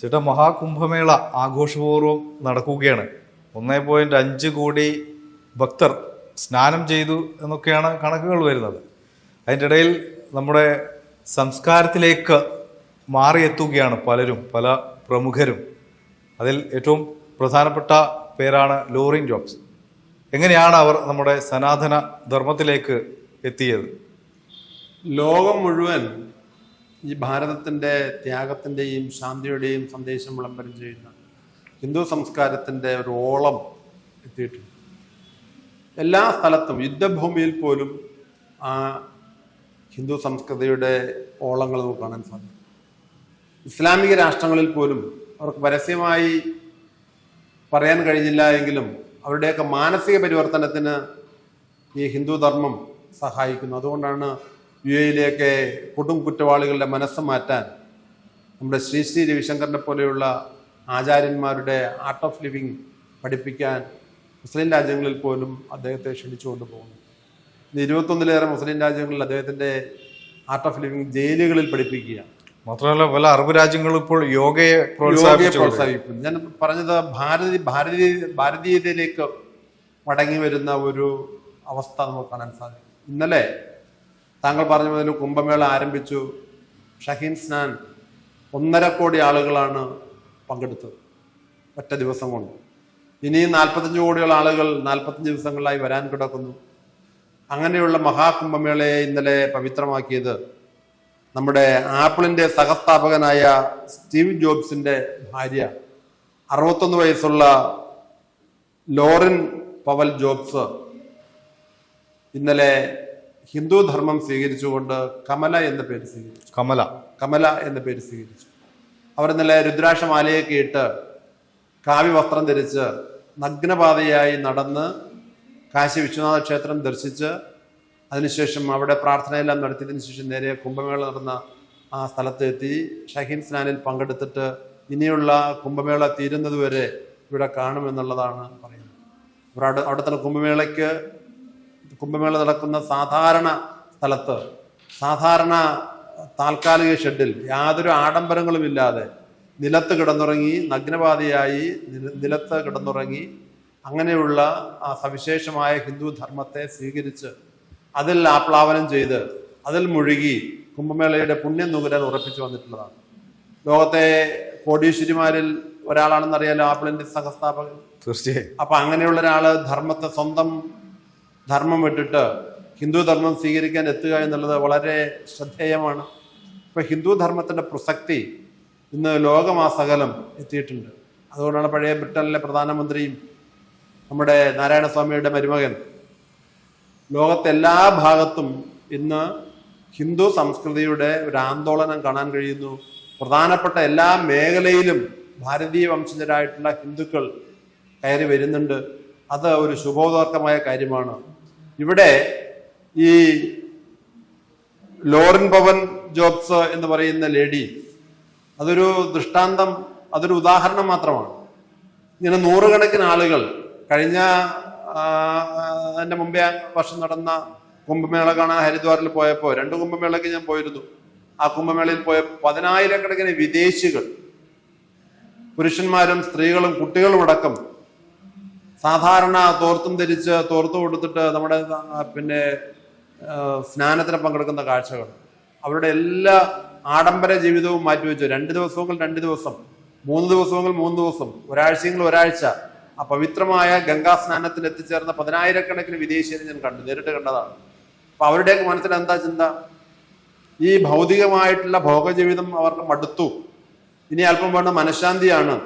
ചേട്ടാ മഹാകുംഭമേള ആഘോഷപൂർവം നടക്കുകയാണ്. ഒന്നേ പോയിന്റ് അഞ്ച് കോടി ഭക്തർ സ്നാനം ചെയ്തു എന്നൊക്കെയാണ് കണക്കുകൾ വരുന്നത്. അതിന്റെ ഇടയിൽ നമ്മുടെ സംസ്കാരത്തിലേക്ക് മാറിയെത്തുകയാണ് പലരും പല പ്രമുഖരും. അതിൽ ഏറ്റവും പ്രധാനപ്പെട്ട പേരാണ് ലോറിൻ ജോബ്സ്. എങ്ങനെയാണ് അവർ നമ്മുടെ സനാതന ധർമ്മത്തിലേക്ക് എത്തിയത്? ലോകം മുഴുവൻ ഈ ഭാരതത്തിന്റെ ത്യാഗത്തിന്റെയും ശാന്തിയുടെയും സന്ദേശം വിളംബരം ചെയ്യുന്ന ഹിന്ദു സംസ്കാരത്തിന്റെ ഒരു ഓളം എത്തിയിട്ടുണ്ട്. എല്ലാ സ്ഥലത്തും യുദ്ധഭൂമിയിൽ പോലും ആ ഹിന്ദു സംസ്കൃതിയുടെ ഓളങ്ങൾ നമുക്ക് കാണാൻ സാധിക്കും. ഇസ്ലാമിക രാഷ്ട്രങ്ങളിൽ പോലും അവർക്ക് പരസ്യമായി പറയാൻ കഴിഞ്ഞില്ല എങ്കിലും അവരുടെയൊക്കെ മാനസിക പരിവർത്തനത്തിന് ഈ ഹിന്ദു ധർമ്മം സഹായിക്കുന്നു. അതുകൊണ്ടാണ് യു എയിലേക്ക് കൊടും കുറ്റവാളികളുടെ മനസ്സ് മാറ്റാൻ നമ്മുടെ ശ്രീ ശ്രീ രവിശങ്കറിനെ പോലെയുള്ള ആചാര്യന്മാരുടെ ആർട്ട് ഓഫ് ലിവിങ് പഠിപ്പിക്കാൻ മുസ്ലിം രാജ്യങ്ങളിൽ പോലും അദ്ദേഹത്തെ ക്ഷണിച്ചുകൊണ്ട് പോകുന്നു. ഇന്ന് ഇരുപത്തൊന്നിലേറെ മുസ്ലിം രാജ്യങ്ങളിൽ അദ്ദേഹത്തിന്റെ ആർട്ട് ഓഫ് ലിവിങ് ജയിലുകളിൽ പഠിപ്പിക്കുകയാണ്. മാത്രമല്ല പല അറബ് രാജ്യങ്ങളും ഇപ്പോൾ യോഗയെ പ്രോത്സാഹിപ്പിക്കുന്നു. ഞാൻ പറഞ്ഞത് ഭാരതി ഭാരതീയ ഭാരതീയതയിലേക്ക് മടങ്ങി വരുന്ന ഒരു അവസ്ഥ നമുക്ക് കാണാൻ സാധിക്കും. ഇന്നലെ താങ്കൾ പറഞ്ഞ മുതൽ കുംഭമേള ആരംഭിച്ചു. ഷഹീൻ സ്നാൻ ഒന്നര കോടി ആളുകളാണ് പങ്കെടുത്തത്. ഒറ്റ ദിവസം കൊണ്ട്. ഇനിയും നാൽപ്പത്തഞ്ച് കോടിയോളം ആളുകൾ നാൽപ്പത്തഞ്ച് ദിവസങ്ങളിലായി വരാൻ കിടക്കുന്നു. അങ്ങനെയുള്ള മഹാകുംഭമേളയെ ഇന്നലെ പവിത്രമാക്കിയത് നമ്മുടെ ആപ്പിളിന്റെ സഹസ്ഥാപകനായ സ്റ്റീവ് ജോബ്സിന്റെ ഭാര്യ അറുപത്തൊന്ന് വയസ്സുള്ള ലോറിൻ പവൽ ജോബ്സ് ഇന്നലെ ഹിന്ദു ധർമ്മം സ്വീകരിച്ചുകൊണ്ട് കമല എന്ന പേര് സ്വീകരിച്ചു. കമല. കമല എന്ന പേര് സ്വീകരിച്ചു. അവർ ഇന്നലെ രുദ്രാക്ഷമാലയൊക്കെ ഇട്ട് കാവ്യ വസ്ത്രം ധരിച്ച് നഗ്നപാതയായി നടന്ന് കാശി വിശ്വനാഥ ക്ഷേത്രം ദർശിച്ച് അതിനുശേഷം അവിടെ പ്രാർത്ഥനയെല്ലാം നടത്തിയതിനു ശേഷം നേരെ കുംഭമേള നടന്ന ആ സ്ഥലത്ത് എത്തി ഷഹീൻ സ്നാനിൽ പങ്കെടുത്തിട്ട് ഇനിയുള്ള കുംഭമേള തീരുന്നതുവരെ ഇവിടെ കാണുമെന്നുള്ളതാണ് പറയുന്നത്. അവിടെ അവിടെ തന്നെ കുംഭമേളയ്ക്ക് കുംഭമേള നടക്കുന്ന സാധാരണ സ്ഥലത്ത് സാധാരണ താൽക്കാലിക ഷെഡിൽ യാതൊരു ആഡംബരങ്ങളും ഇല്ലാതെ നിലത്ത് കിടന്നുറങ്ങി നഗ്നപാതിയായി നിലത്ത് കിടന്നുറങ്ങി അങ്ങനെയുള്ള ആ സവിശേഷമായ ഹിന്ദു ധർമ്മത്തെ സ്വീകരിച്ച് അതിൽ ആപ്ലാവനം ചെയ്ത് അതിൽ മുഴുകി കുംഭമേളയുടെ പുണ്യം നുകരാൻ ഉറപ്പിച്ചു വന്നിട്ടുള്ളതാണ്. ലോകത്തെ കോടീശ്വരിമാരിൽ ഒരാളാണെന്നറിയാലോ ആപ്പിളിന്റെ സഹസ്ഥാപകൻ. തീർച്ചയായും. അപ്പൊ അങ്ങനെയുള്ള ഒരാൾ ധർമ്മത്തെ സ്വന്തം ധർമ്മം വിട്ടിട്ട് ഹിന്ദു ധർമ്മം സ്വീകരിക്കാൻ എത്തുക എന്നുള്ളത് വളരെ ശ്രദ്ധേയമാണ്. ഇപ്പം ഹിന്ദു ധർമ്മത്തിന്റെ പ്രസക്തി ഇന്ന് ലോകമാസകലം എത്തിയിട്ടുണ്ട്. അതുകൊണ്ടാണ് പഴയ ബ്രിട്ടനിലെ പ്രധാനമന്ത്രിയും നമ്മുടെ നാരായണസ്വാമിയുടെ മരുമകൻ ലോകത്തെ എല്ലാ ഭാഗത്തും ഇന്ന് ഹിന്ദു സംസ്കൃതിയുടെ ഒരു ആന്തോളനം കാണാൻ കഴിയുന്നു. പ്രധാനപ്പെട്ട എല്ലാ മേഖലയിലും ഭാരതീയ വംശജരായിട്ടുള്ള ഹിന്ദുക്കൾ കയറി വരുന്നുണ്ട്. അത് ഒരു ശുഭോദർക്കമായ കാര്യമാണ്. ഇവിടെ ഈ ലോറിൻ പവൻ ജോബ്സ് എന്ന് പറയുന്ന ലേഡി അതൊരു ദൃഷ്ടാന്തം അതൊരു ഉദാഹരണം മാത്രമാണ്. ഇങ്ങനെ നൂറുകണക്കിന് ആളുകൾ കഴിഞ്ഞ എന്റെ മുമ്പേ വർഷം നടന്ന കുംഭമേള കാണാൻ ഹരിദ്വാറിൽ പോയപ്പോൾ. രണ്ട് കുംഭമേളയ്ക്ക് ഞാൻ പോയിരുന്നു. ആ കുംഭമേളയിൽ പോയ പതിനായിരക്കണക്കിന് വിദേശികൾ പുരുഷന്മാരും സ്ത്രീകളും കുട്ടികളും അടക്കം സാധാരണ തോർത്തും ധരിച്ച് തോർത്തു കൊടുത്തിട്ട് നമ്മുടെ പിന്നെ സ്നാനത്തിന് പങ്കെടുക്കുന്ന കാഴ്ചകൾ. അവരുടെ എല്ലാ ആഡംബര ജീവിതവും മാറ്റിവെച്ചു. രണ്ട് ദിവസമെങ്കിൽ രണ്ട് ദിവസം മൂന്ന് ദിവസമെങ്കിൽ മൂന്ന് ദിവസം ഒരാഴ്ചയെങ്കിൽ ഒരാഴ്ച. ആ പവിത്രമായ ഗംഗാ സ്നാനത്തിൽ എത്തിച്ചേർന്ന പതിനായിരക്കണക്കിന് വിദേശീയരെ ഞാൻ കണ്ടു നേരിട്ട് കണ്ടതാണ്. അപ്പൊ അവരുടെയൊക്കെ മനസ്സിൽ എന്താ ചിന്ത? ഈ ഭൗതികമായിട്ടുള്ള ഭോഗജീവിതം അവർക്ക് മടുത്തു. ഇനി അല്പം വേണ്ട മനഃശാന്തിയാണ്.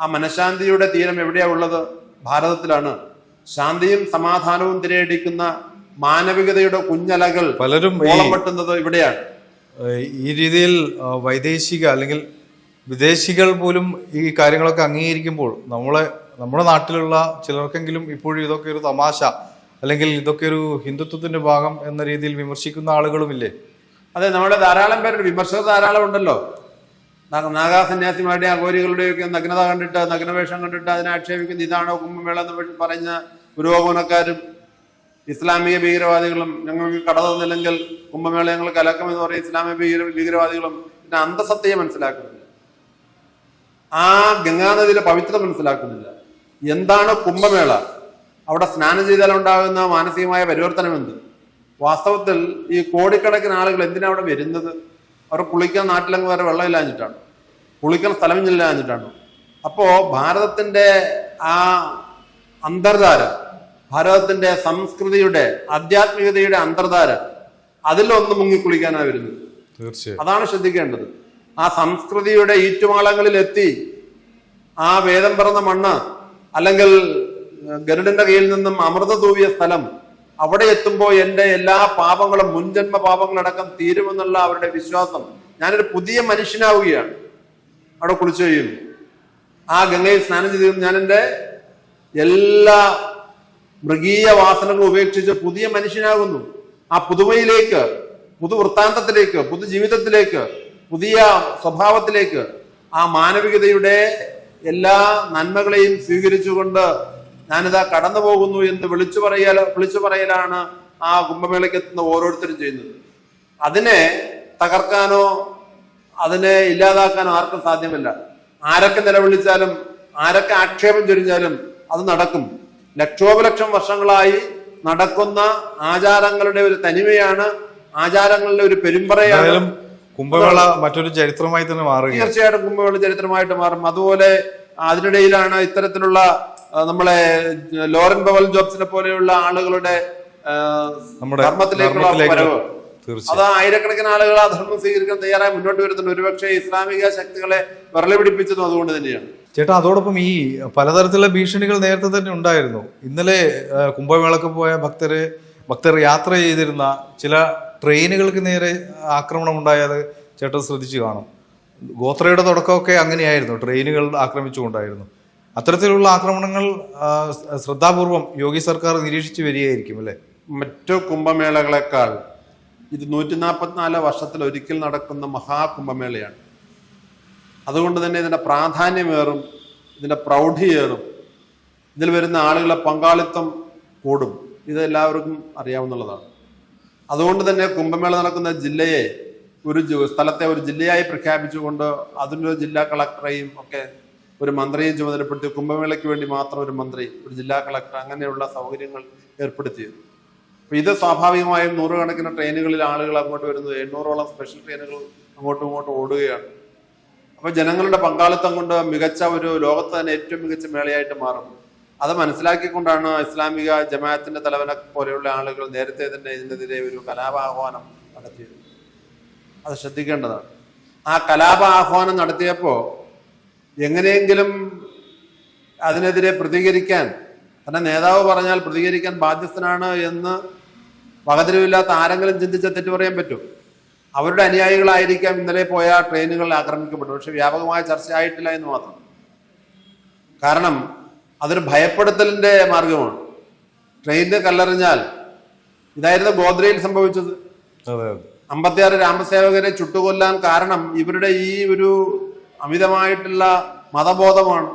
ആ മനഃശാന്തിയുടെ തീരം എവിടെയാ ഉള്ളത്? ഭാരതത്തിലാണ് ശാന്തിയും സമാധാനവും തിരയടിക്കുന്ന മാനവികതയുടെ കുഞ്ഞലകൾ പലരും ഈ ഓളം വെട്ടുന്നത് ഇവിടെയാണ് ഈ രീതിയിൽ വൈദേശിക അല്ലെങ്കിൽ വിദേശികൾ പോലും ഈ കാര്യങ്ങളൊക്കെ അംഗീകരിക്കുമ്പോൾ നമ്മളെ നമ്മുടെ നാട്ടിലുള്ള ചിലർക്കെങ്കിലും ഇപ്പോഴും ഇതൊക്കെ ഒരു തമാശ അല്ലെങ്കിൽ ഇതൊക്കെ ഒരു ഹിന്ദുത്വത്തിന്റെ ഭാഗം എന്ന രീതിയിൽ വിമർശിക്കുന്ന ആളുകളുമില്ലേ? അതെ നമ്മുടെ ധാരാളം പേരുടെ വിമർശകർ ധാരാളം ഉണ്ടല്ലോ. നാ- ആ സന്യാസിമാരുടെ അഘോരികളുടെയൊക്കെ നഗ്നത കണ്ടിട്ട് നഗ്നവേഷം കണ്ടിട്ട് അതിനെ ആക്ഷേപിക്കുന്ന ഇതാണോ കുംഭമേള എന്ന് പറഞ്ഞ പുരോഗമനക്കാരും ഇസ്ലാമിക ഭീകരവാദികളും ഞങ്ങൾക്ക് കട തന്നില്ലെങ്കിൽ കുംഭമേള ഞങ്ങൾ കലക്കം എന്ന് പറയും ഇസ്ലാമിക ഭീകര ഭീകരവാദികളും പിന്നെ അന്തസത്തയെ മനസ്സിലാക്കുന്നില്ല. ആ ഗംഗാനദിയിലെ പവിത്രത മനസ്സിലാക്കുന്നില്ല. എന്താണ് കുംഭമേള? അവിടെ സ്നാനം ചെയ്താൽ ഉണ്ടാകുന്ന മാനസികമായ പരിവർത്തനം എന്ത്? വാസ്തവത്തിൽ ഈ കോടിക്കണക്കിന് ആളുകൾ എന്തിനാണ് അവിടെ വരുന്നത്? അവർ കുളിക്കാൻ നാട്ടിലങ്ങ് വേറെ വെള്ളമില്ലാഞ്ഞിട്ടാണ് കുളിക്കാൻ സ്ഥലമില്ലാഞ്ഞിട്ടാണ് അപ്പോൾ ഭാരതത്തിന്റെ ആ അന്തർധാര ഭാരതത്തിന്റെ സംസ്കൃതിയുടെ ആധ്യാത്മികതയുടെ അന്തർധാര അതിലൊന്ന് മുങ്ങി കുളിക്കാനാണ് വരുന്നത്. തീർച്ചയായും. അതാണ് ശ്രദ്ധിക്കേണ്ടത്. ആ സംസ്കൃതിയുടെ ഈറ്റുമാളങ്ങളിൽ എത്തി ആ വേദം പിറന്ന മണ്ണ് അല്ലെങ്കിൽ ഗരുഡന്റെ കയ്യിൽ നിന്നും അമൃത തൂവിയ സ്ഥലം അവിടെ എത്തുമ്പോൾ എന്റെ എല്ലാ പാപങ്ങളും മുൻജന്മ പാപങ്ങളടക്കം തീരുമെന്നുള്ള അവരുടെ വിശ്വാസം ഞാനൊരു പുതിയ മനുഷ്യനാവുകയാണ്. അവിടെ കുളിച്ചു കഴിയുന്നു ആ ഗംഗയിൽ സ്നാനം ചെയ്ത് ഞാൻ എന്റെ എല്ലാ മൃഗീയ വാസനകളും ഉപേക്ഷിച്ച് പുതിയ മനുഷ്യനാകുന്നു. ആ പുതുമയിലേക്ക് പുതു വൃത്താന്തത്തിലേക്ക് പുതു ജീവിതത്തിലേക്ക് പുതിയ സ്വഭാവത്തിലേക്ക് ആ മാനവികതയുടെ എല്ലാ നന്മകളെയും സ്വീകരിച്ചുകൊണ്ട് ഞാനിതാ കടന്നു പോകുന്നു എന്ന് വിളിച്ചു പറയൽ വിളിച്ചു പറയലാണ് ആ കുംഭമേളയ്ക്ക് എത്തുന്ന ഓരോരുത്തരും ചെയ്യുന്നത്. അതിനെ തകർക്കാനോ അതിനെ ഇല്ലാതാക്കാനോ ആർക്കും സാധ്യമല്ല. ആരൊക്കെ നിലവിളിച്ചാലും ആരൊക്കെ ആക്ഷേപം ചൊരിഞ്ഞാലും അത് നടക്കും. ലക്ഷോപലക്ഷം വർഷങ്ങളായി നടക്കുന്ന ആചാരങ്ങളുടെ ഒരു തനിമയാണ് ആചാരങ്ങളുടെ ഒരു പെരുമ്പറയാണ്. കുംഭമേള മറ്റൊരു ചരിത്രമായി തന്നെ മാറും തീർച്ചയായിട്ടും കുംഭമേള ചരിത്രമായിട്ട് മാറും. അതുപോലെ അതിനിടയിലാണ് ഇത്തരത്തിലുള്ള നമ്മളെ ലോറൻ ബവൽ ജോബ്സിനെ പോലെയുള്ള ആളുകളുടെ ധർമ്മത്തിലേക്കുള്ള വരവ്. അത് ആയിരക്കണക്കിന് ആളുകൾ ആ ധർമ്മം സ്വീകരിക്കാൻ തയ്യാറായി മുന്നോട്ട് വരുന്നുണ്ട്. ഒരുപക്ഷെ ഇസ്ലാമിക ശക്തികളെ വിരളി പിടിപ്പിച്ചതും അതുകൊണ്ട് തന്നെയാണ്. ചേട്ടാ അതോടൊപ്പം ഈ പലതരത്തിലുള്ള ഭീഷണികൾ നേരത്തെ തന്നെ ഉണ്ടായിരുന്നു. ഇന്നലെ കുംഭമേളക്ക് പോയ ഭക്തര് ഭക്തർ യാത്ര ചെയ്തിരുന്ന ചില ട്രെയിനുകൾക്ക് നേരെ ആക്രമണം ഉണ്ടായത് ചേട്ടൻ ശ്രദ്ധിച്ചു കാണും. ഗോത്രയുടെ തുടക്കമൊക്കെ അങ്ങനെയായിരുന്നു. ട്രെയിനുകൾ ആക്രമിച്ചുകൊണ്ടായിരുന്നു. അത്തരത്തിലുള്ള ആക്രമണങ്ങൾ ശ്രദ്ധാപൂർവം യോഗി സർക്കാർ നിരീക്ഷിച്ചു വരികയായിരിക്കും അല്ലേ? മറ്റു കുംഭമേളകളെക്കാൾ ഇത് നൂറ്റി നാൽപ്പത്തിനാല് വർഷത്തിൽ ഒരിക്കൽ നടക്കുന്ന മഹാകുംഭമേളയാണ്. അതുകൊണ്ട് തന്നെ ഇതിന്റെ പ്രാധാന്യമേറും ഇതിന്റെ പ്രൗഢിയേറും ഇതിൽ വരുന്ന ആളുകളുടെ പങ്കാളിത്തം കൂടും. ഇത് എല്ലാവർക്കും അറിയാവുന്നതാണ്. അതുകൊണ്ട് തന്നെ കുംഭമേള നടക്കുന്ന ജില്ലയെ ഒരു സ്ഥലത്തെ ഒരു ജില്ലയായി പ്രഖ്യാപിച്ചുകൊണ്ട് അതിന്റെ ജില്ലാ കളക്ടറെയും ഒക്കെ ഒരു മന്ത്രിയും ചുമതലപ്പെടുത്തി കുംഭമേളയ്ക്ക് വേണ്ടി മാത്രം ഒരു മന്ത്രി ഒരു ജില്ലാ കളക്ടർ അങ്ങനെയുള്ള സൗകര്യങ്ങൾ ഏർപ്പെടുത്തിയത്. അപ്പൊ ഇത് സ്വാഭാവികമായും നൂറുകണക്കിന് ട്രെയിനുകളിൽ ആളുകൾ അങ്ങോട്ട് വരുന്നത് എണ്ണൂറോളം സ്പെഷ്യൽ ട്രെയിനുകൾ അങ്ങോട്ടും ഇങ്ങോട്ടും ഓടുകയാണ്. അപ്പൊ ജനങ്ങളുടെ പങ്കാളിത്തം കൊണ്ട് മികച്ച ഒരു ലോകത്ത് തന്നെ ഏറ്റവും മികച്ച മേളയായിട്ട് മാറും. അത് മനസ്സിലാക്കിക്കൊണ്ടാണ് ഇസ്ലാമിക ജമാഅത്തിന്റെ തലവനെ പോലെയുള്ള ആളുകൾ നേരത്തെ തന്നെ ഇതിനെതിരെ ഒരു കലാപാഹ്വാനം നടത്തിയത്. അത് ശ്രദ്ധിക്കേണ്ടതാണ്. ആ കലാപ ആഹ്വാനം നടത്തിയപ്പോ എങ്ങനെയെങ്കിലും അതിനെതിരെ പ്രതികരിക്കാൻ തന്റെ നേതാവ് പറഞ്ഞാൽ പ്രതികരിക്കാൻ ബാധ്യസ്ഥനാണ് എന്ന് വകതിരിവില്ലാത്ത ആരെങ്കിലും ചിന്തിച്ച തെറ്റു പറയാൻ പറ്റും. അവരുടെ അനുയായികളായിരിക്കാം ഇന്നലെ പോയ ട്രെയിനുകളിൽ ആക്രമിക്കപ്പെട്ടു പക്ഷെ വ്യാപകമായ ചർച്ചയായിട്ടില്ല എന്ന് മാത്രം. കാരണം അതൊരു ഭയപ്പെടുത്തലിന്റെ മാർഗമാണ്. ട്രെയിനിൽ കല്ലെറിഞ്ഞാൽ ഇതായിരുന്നു ഗോദ്രയിൽ സംഭവിച്ചത്. അമ്പത്തിയാറ് രാമസേവകരെ ചുട്ടുകൊല്ലാൻ കാരണം ഇവരുടെ ഈ ഒരു അമിതമായിട്ടുള്ള മതബോധമാണ്.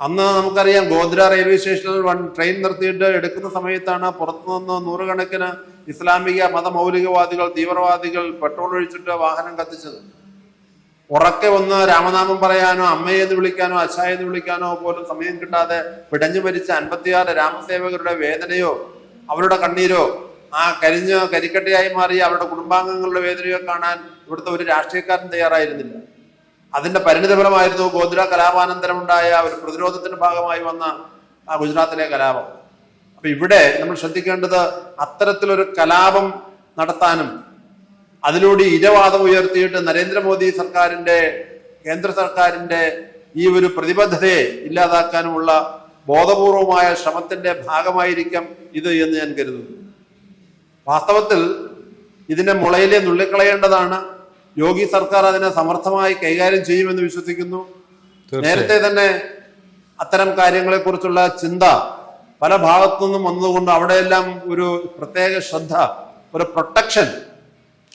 അന്ന് നമുക്കറിയാം ഗോദ്ര റെയിൽവേ സ്റ്റേഷനിൽ വൺ ട്രെയിൻ നിർത്തിയിട്ട് എടുക്കുന്ന സമയത്താണ് പുറത്തുനിന്ന് നൂറുകണക്കിന് ഇസ്ലാമിക മതമൗലികവാദികൾ തീവ്രവാദികൾ പെട്രോൾ ഒഴിച്ചിട്ട് വാഹനം കത്തിച്ചത്. ഉറക്കെ ഒന്ന് രാമനാമം പറയാനോ അമ്മയെ എന്ന് വിളിക്കാനോ അച്ഛായ എന്ന് വിളിക്കാനോ പോലും സമയം കിട്ടാതെ പിടഞ്ഞു മരിച്ച അൻപത്തിയാറ് രാമസേവകരുടെ വേദനയോ അവരുടെ കണ്ണീരോ ആ കരിഞ്ഞ് കരിക്കട്ടയായി മാറി അവരുടെ കുടുംബാംഗങ്ങളുടെ വേദനയോ കാണാൻ ഇവിടുത്തെ ഒരു രാഷ്ട്രീയക്കാരൻ തയ്യാറായിരുന്നില്ല. അതിന്റെ പരിണിതഫലമായിരുന്നു ഗോദ്ര കലാപാനന്തരം ഉണ്ടായ ഒരു പ്രതിരോധത്തിന്റെ ഭാഗമായി വന്ന ആ ഗുജറാത്തിലെ കലാപം. അപ്പൊ ഇവിടെ നമ്മൾ ശ്രദ്ധിക്കേണ്ടത് അത്തരത്തിലൊരു കലാപം നടത്താനും അതിലൂടെ ഇരവാദം ഉയർത്തിയിട്ട് നരേന്ദ്രമോദി സർക്കാരിന്റെ കേന്ദ്ര സർക്കാരിന്റെ ഈ ഒരു പ്രതിബദ്ധതയെ ഇല്ലാതാക്കാനുമുള്ള ബോധപൂർവമായ ശ്രമത്തിന്റെ ഭാഗമായിരിക്കാം ഇത് എന്ന് ഞാൻ കരുതുന്നു. വാസ്തവത്തിൽ ഇതിന്റെ മുളയിലെ നുള്ളിക്കളയേണ്ടതാണ്. യോഗി സർക്കാർ അതിനെ സമർത്ഥമായി കൈകാര്യം ചെയ്യുമെന്ന് വിശ്വസിക്കുന്നു. നേരത്തെ തന്നെ അത്തരം കാര്യങ്ങളെ കുറിച്ചുള്ള ചിന്ത പല ഭാഗത്തു നിന്നും വന്നതുകൊണ്ട് അവിടെയെല്ലാം ഒരു പ്രത്യേക ശ്രദ്ധ ഒരു പ്രൊട്ടക്ഷൻ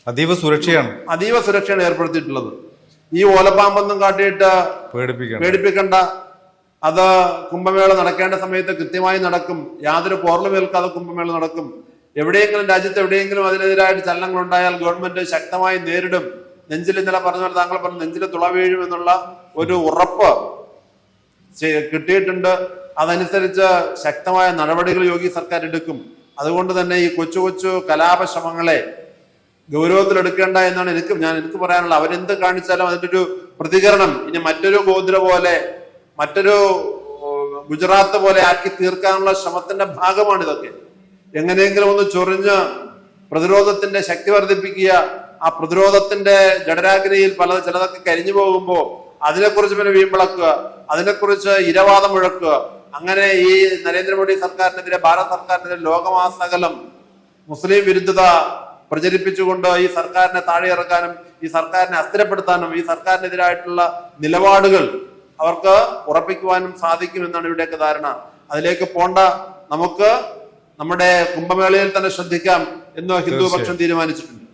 അതീവ സുരക്ഷയാണ്. അതീവ സുരക്ഷയാണ് ഏർപ്പെടുത്തിയിട്ടുള്ളത്. ഈ ഓലപ്പാമ്പൊന്നും കാട്ടിയിട്ട് പേടിപ്പിക്കേണ്ട. അത് കുംഭമേള നടക്കേണ്ട സമയത്ത് കൃത്യമായി നടക്കും. യാതൊരു പോർലുമേൽക്കാതെ കുംഭമേള നടക്കും. എവിടെയെങ്കിലും രാജ്യത്ത് എവിടെയെങ്കിലും അതിനെതിരായിട്ട് ചലനങ്ങൾ ഉണ്ടായാൽ ഗവൺമെന്റ് ശക്തമായി നേരിടും. നെഞ്ചിൽ ഇന്നലെ പറഞ്ഞ പോലെ താങ്കൾ പറഞ്ഞു നെഞ്ചിൽ തുള വീഴും എന്നുള്ള ഒരു ഉറപ്പ് കിട്ടിയിട്ടുണ്ട്. അതനുസരിച്ച് ശക്തമായ നടപടികൾ യോഗി സർക്കാർ എടുക്കും. അതുകൊണ്ട് തന്നെ ഈ കൊച്ചു കൊച്ചു കലാപ ശ്രമങ്ങളെ ഗൗരവത്തിലെടുക്കേണ്ട എന്നാണ് എനിക്ക് ഞാൻ എനിക്ക് പറയാനുള്ളത്. അവരെന്ത് കാണിച്ചാലും അതിന്റെ ഒരു പ്രതികരണം ഇനി മറ്റൊരു ഗോത്ര പോലെ മറ്റൊരു ഗുജറാത്ത് പോലെ ആക്കി തീർക്കാനുള്ള ശ്രമത്തിന്റെ ഭാഗമാണ് ഇതൊക്കെ എങ്ങനെയെങ്കിലും ഒന്ന് ചൊറിഞ്ഞ് പ്രതിരോധത്തിന്റെ ശക്തി വർദ്ധിപ്പിക്കുക ആ പ്രതിരോധത്തിന്റെ ജഡരാഗ്രയിൽ പല ചിലതൊക്കെ കരിഞ്ഞു പോകുമ്പോൾ അതിനെക്കുറിച്ച് പിന്നെ വീമ്പിളക്കുക അതിനെക്കുറിച്ച് ഇരവാദം മുഴക്കുക. അങ്ങനെ ഈ നരേന്ദ്രമോദി സർക്കാരിനെതിരെ ഭാരത സർക്കാരിനെതിരെ ലോകമാസകലം മുസ്ലിം വിരുദ്ധത പ്രചരിപ്പിച്ചുകൊണ്ട് ഈ സർക്കാരിനെ താഴെ ഇറക്കാനും ഈ സർക്കാരിനെ അസ്ഥിരപ്പെടുത്താനും ഈ സർക്കാരിനെതിരായിട്ടുള്ള നിലപാടുകൾ അവർക്ക് ഉറപ്പിക്കുവാനും സാധിക്കുമെന്നാണ് ഇവിടെയൊക്കെ ധാരണ. അതിലേക്ക് പോണ്ട നമുക്ക് നമ്മുടെ കുംഭമേളയിൽ തന്നെ ശ്രദ്ധിക്കാം എന്ന് ഹിന്ദുപക്ഷം തീരുമാനിച്ചിട്ടുണ്ട്.